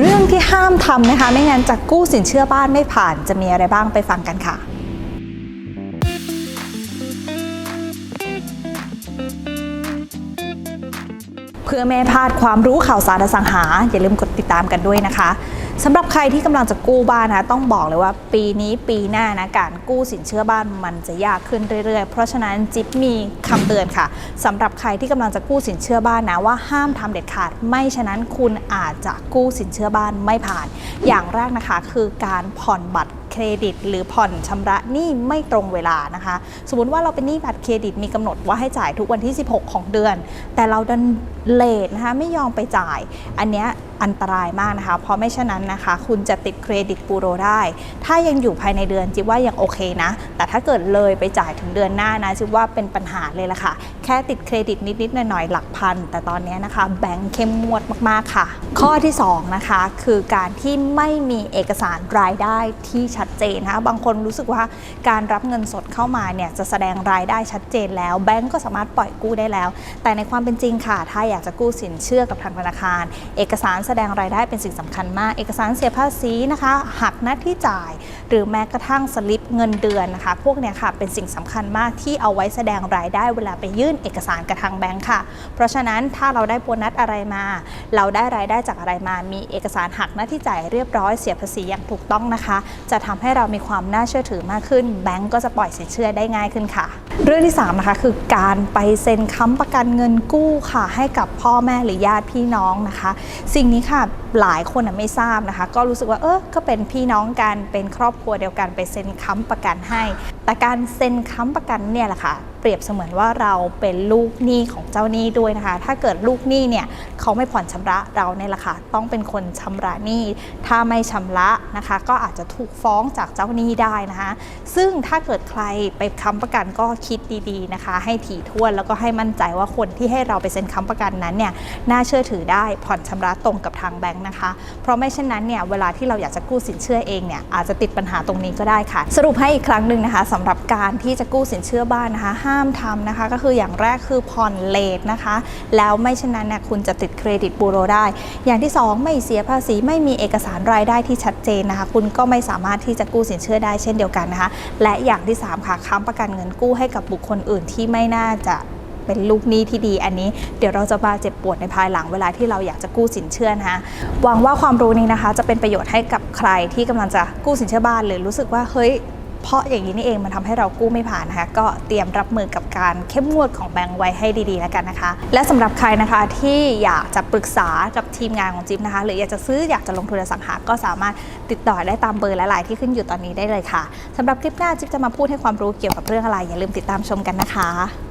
เรื่องที่ห้ามทำนะคะ ไม่งั้นจะกู้สินเชื่อบ้านไม่ผ่านจะมีอะไรบ้างไปฟังกันค่ะ เพื่อไม่พลาดความรู้ข่าวสารอสังหา อย่าลืมกดติดตามกันด้วยนะคะสำหรับใครที่กำลังจะกู้บ้านนะต้องบอกเลยว่า ปีนี้ปีหน้านะการกู้สินเชื่อบ้านมันจะยากขึ้นเรื่อยๆ เพราะฉะนั้นจิ๊บมีคำเตือนค่ะสำหรับใครที่กำลังจะกู้สินเชื่อบ้านนะว่าห้ามทำเด็ดขาด ไม่ฉะนั้นคุณอาจจะกู้สินเชื่อบ้านไม่ผ่าน อย่างแรกนะคะ คือการผ่อนบัตร รดิต หรือผ่อนชำระหนี้ไม่ตรงเวลานะคะ สมมติว่าเราเป็นหนี้บัตรเครดิตมีกำหนดว่าให้จ่ายทุกวันที่ 16 ของเดือน แต่เราดันเลทนะคะไม่ยอมไปจ่าย อันเนี้ยอันตรายมากนะคะ เพราะไม่ฉะนั้นนะคะ คุณจะติดเครดิตบูโรได้ ถ้ายังอยู่ภายในเดือนจิว่ายังโอเคนะ แต่ถ้าเกิดเลยไปจ่ายถึงเดือนหน้านะจิว่าเป็นปัญหาเลยละค่ะ แค่ติดเครดิตนิดๆหน่อยๆหลักพัน แต่ตอนนี้นะคะ แบงค์เข้มงวดมากๆค่ะ ข้อที่2นะคะคือการที่ไม่มีเอกสารรายได้ที่ชัดเจนนะคะบางคนรู้สึกว่าการรับเงินสดเข้ามาเนี่ยจะแสดงรายได้ชัดเจนแล้ว แบงก์ก็สามารถปล่อยกู้ได้แล้ว แต่ในความเป็นจริงค่ะ ถ้าอยากจะกู้สินเชื่อกับทางธนาคาร เอกสารแสดงรายได้เป็นสิ่งสำคัญมาก เอกสารเสียภาษีนะคะหักหน้าที่จ่าย หรือแม้กระทั่งสลิปเงินเดือนนะคะ พวกเนี้ยค่ะเป็นสิ่งสำคัญมากที่เอาไว้แสดงรายได้เวลาไปยื่นเอกสารกับทางแบงก์ค่ะ เพราะฉะนั้นถ้าเราได้โบนัสอะไรมา เราได้รายได้จากอะไรมา มีเอกสารหักหน้าที่จ่ายเรียบร้อยเสียภาษีอย่างถูกต้องนะคะ จะทำให้เรามีความน่าเชื่อถือมากขึ้น แบงก์ก็จะปล่อยสินเชื่อได้ง่ายขึ้นค่ะ เรื่องที่3นะคะคือการไปเซ็นค้ำประกันเงินกู้ค่ะ ให้กับพ่อแม่หรือญาติพี่น้องนะคะ สิ่งนี้ค่ะหลายคนน่ะไม่ทราบนะคะ ก็รู้สึกว่าเออก็เป็นพี่น้องกันเป็นครอบครัวเดียวกันไปเซ็นค้ำประกันให้ แต่การเซ็นค้ำประกันเนี่ยแหละค่ะเปรียบเสมือนว่าเราเป็นลูกหนี้ของเจ้าหนี้ด้วยนะคะ ถ้าเกิดลูกหนี้เนี่ยเขาไม่ผ่อนชำระเราเนี่ยแหละค่ะต้องเป็นคนชำระหนี้ ถ้าไม่ชำระนะคะ ก็อาจจะถูกฟ้องจากเจ้าหนี้ได้นะคะ ซึ่งถ้าเกิดใครไปค้ำประกันก็คิดดีๆนะคะ ให้ถี่ถ้วนแล้วก็ให้มั่นใจว่าคนที่ให้เราไปเซ็นค้ำประกันนั้นเนี่ยน่าเชื่อถือได้ผ่อนชำระตรงกับทางแบงค์นะคะ เพราะไม่เช่นนั้นเนี่ยเวลาที่เราอยากจะกู้สินเชื่อเองเนี่ยอาจจะติดปัญหาตรงนี้ก็ได้ค่ะ สรุปให้อีกครั้งหนึ่งนะคะสำหรับการที่จะกู้สินเชื่อบ้านนะคะ ห้ามทำนะคะ ก็คืออย่างแรกคือผ่อนเลทนะคะ แล้วไม่เช่นนั้นเนี่ยคุณจะติดเครดิตบูโรได้ อย่างที่ 2 ไม่เสียภาษีไม่มีเอกสารรายได้ที่ชัดเจนนะคะ คุณก็ไม่สามารถที่จะกู้สินเชื่อได้เช่นเดียวกันนะคะ และอย่างที่ 3 ค่ะค้ำประกันเงินกู้ให้กับบุคคลอื่นที่ไม่น่าจะ เป็นลูกหนี้ที่ดีอันนี้ เดี๋ยวเราจะมาเจ็บปวดในภายหลังเวลาที่เราอยากจะกู้สินเชื่อนะคะหวังว่าความรู้นี้นะคะ จะเป็นประโยชน์ให้กับใครที่กำลังจะกู้สินเชื่อบ้านหรือรู้สึกว่าเฮ้ยเพราะอย่างนี้นี่เองมันทำให้เรากู้ไม่ผ่านนะคะก็เตรียมรับมือกับการเข้มงวดของแบงก์ไว้ให้ดีๆแล้วกันนะคะ และสำหรับใครนะคะที่อยากจะปรึกษากับทีมงานของจิ๊บนะคะ หรืออยากจะซื้ออยากจะลงทุนสังหา ก็สามารถติดต่อได้ตามเบอร์และไลน์ที่ขึ้นอยู่ตอนนี้ได้เลยค่ะสำหรับคลิปหน้าจิ๊บจะมาพูดให้ความรู้เกี่ยวกับเรื่องอะไรอย่าลืมติดตามชมกันนะคะ